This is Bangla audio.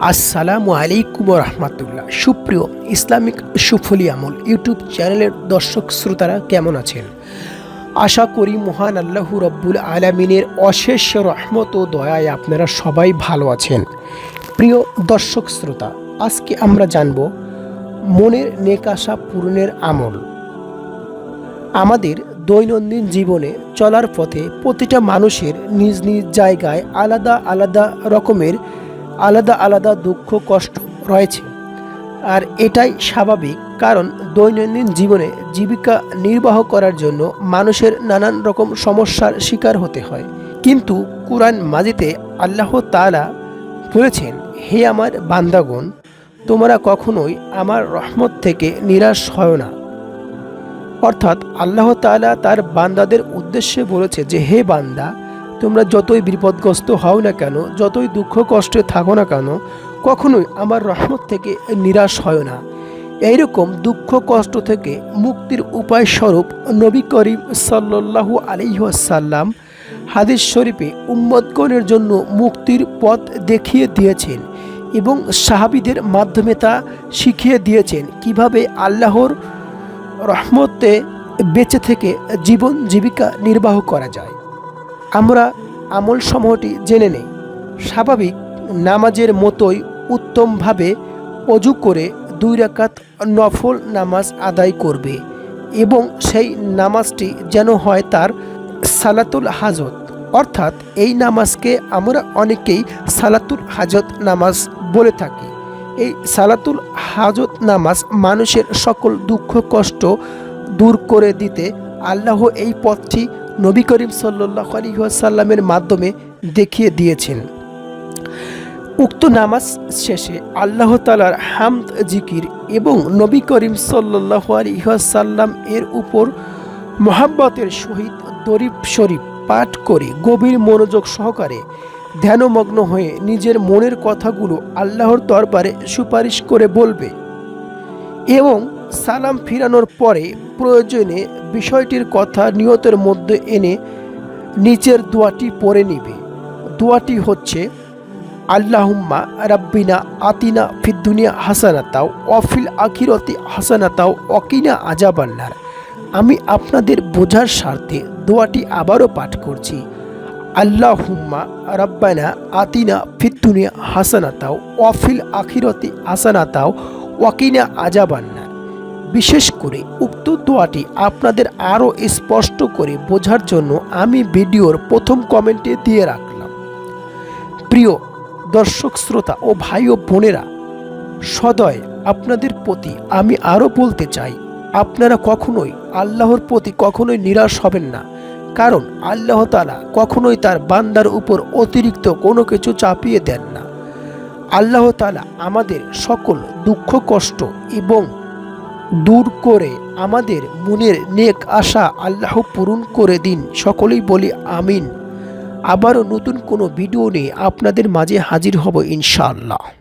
আসসালামু আলাইকুম রহমতুল্লাহ। সুপ্রিয় ইসলামিক সুফলি আমল ইউটিউব চ্যানেলের দর্শক শ্রোতারা কেমন আছেন? আশা করি মহান আল্লাহ রব্বুল আলমিনের অশেষ রহমত ও দয়ায় আপনারা সবাই ভালো আছেন। প্রিয় দর্শক শ্রোতা, আজকে আমরা জানব মনের নেকাশা পূরণের আমল। আমাদের দৈনন্দিন জীবনে চলার পথে প্রতিটা মানুষের নিজ নিজ জায়গায় আলাদা আলাদা রকমের আলাদা আলাদা দুঃখ, কষ্ট রয়েছে। আর এটাই স্বাভাবিক, কারণ দৈনন্দিন জীবনে জীবিকা নির্বাহ করার জন্য মানুষের নানান রকম সমস্যার শিকার হতে হয়। কিন্তু কোরআন মাজিতে আল্লাহ তালা বলেছেন, হে আমার বান্দাগণ, তোমরা কখনোই আমার রহমত থেকে নিরাশ হয় না। অর্থাৎ আল্লাহ তাআলা তার বান্দাদের উদ্দেশ্যে বলেছে যে, হে বান্দা তোমরা যতই বিপদগ্রস্ত হও না কেন, যতই দুঃখ কষ্টে থাকো না কেন, কখনোই আমার রহমত থেকে নিরাশ হয় না। এইরকম দুঃখ কষ্ট থেকে মুক্তির উপায় স্বরূপ নবী করিম সাল্লাল্লাহু আলিহাসাল্লাম হাদিস শরীফে উম্মদগণের জন্য মুক্তির পথ দেখিয়ে দিয়েছেন এবং সাহাবিদের মাধ্যমে তা শিখিয়ে দিয়েছেন। কীভাবে আল্লাহর রহমতে বেঁচে থেকে জীবন জীবিকা নির্বাহ করা যায়। আমরা আমল সমূহটি জেনে নেই। স্বাভাবিক নামাজের মতোই উত্তমভাবে অজু করে দুই রাকাত নফল নামাজ আদায় করবে এবং সেই নামাজটি যেন হয় তার সালাতুল হাজত। অর্থাৎ এই নামাজকে আমরা অনেকেই সালাতুল হাজত নামাজ বলে থাকি। এই সালাতুল হাজত নামাজ মানুষের সকল দুঃখ কষ্ট দূর করে দিতে আল্লাহ এই পথটি নবী করিম সাল্লাহ আলহিহাসাল্লামের মাধ্যমে দেখিয়ে দিয়েছেন। উক্ত নামাজ শেষে আল্লাহ তালার হামদ, জিকির এবং নবী করিম সাল্লাহ আলহিহাসাল্লাম এর উপর মোহাব্বতের সহিত দরিফ শরীফ পাঠ করে গভীর মনোযোগ সহকারে ধ্যানমগ্ন হয়ে নিজের মনের কথাগুলো আল্লাহর দরবারে সুপারিশ করে বলবে এবং সালাম ফিরানোর পরে প্রয়োজনে বিষয়টির কথা নিয়তের মধ্যে এনে নিচের দোয়াটি পড়ে নিবে। দোয়াটি হচ্ছে, আল্লাহুম্মা রাব্বিনা আতিনা ফিদ্দুনিয়া হাসানাতাও অফিল আখিরতি হাসানাতাও অকিনা আজাবান্নার আমি আপনাদের বোঝার স্বার্থে দোয়াটি আবারও পাঠ করছি আল্লাহ হুম্মা রব্বানা আতিনা ফিদ্দুনিয়া হাসানাতাও অফিল আখিরতি হাসানাতাও ওয়াকিনা আজাবান্না বিশেষ করে উক্ত দোয়াটি আপনাদের আরও স্পষ্ট করে বোঝার জন্য আমি ভিডিওর প্রথম কমেন্টে দিয়ে রাখলাম। প্রিয় দর্শক, শ্রোতা ও ভাই ও বোনেরা, সদয় আপনাদের প্রতি আমি আরও বলতে চাই, আপনারা কখনোই আল্লাহর প্রতি কখনোই নিরাশ হবেন না, কারণ আল্লাহ তালা কখনোই তার বান্দার উপর অতিরিক্ত কোনো কিছু চাপিয়ে দেন না। আল্লাহ তালা আমাদের সকল দুঃখ, কষ্ট এবং দূর করে আমাদের মনের নেক আশা আল্লাহ পূরণ করে দিন। সকলেই বলি আমিন। আবারও নতুন কোনো ভিডিও নিয়ে আপনাদের মাঝে হাজির হব ইনশাআল্লাহ।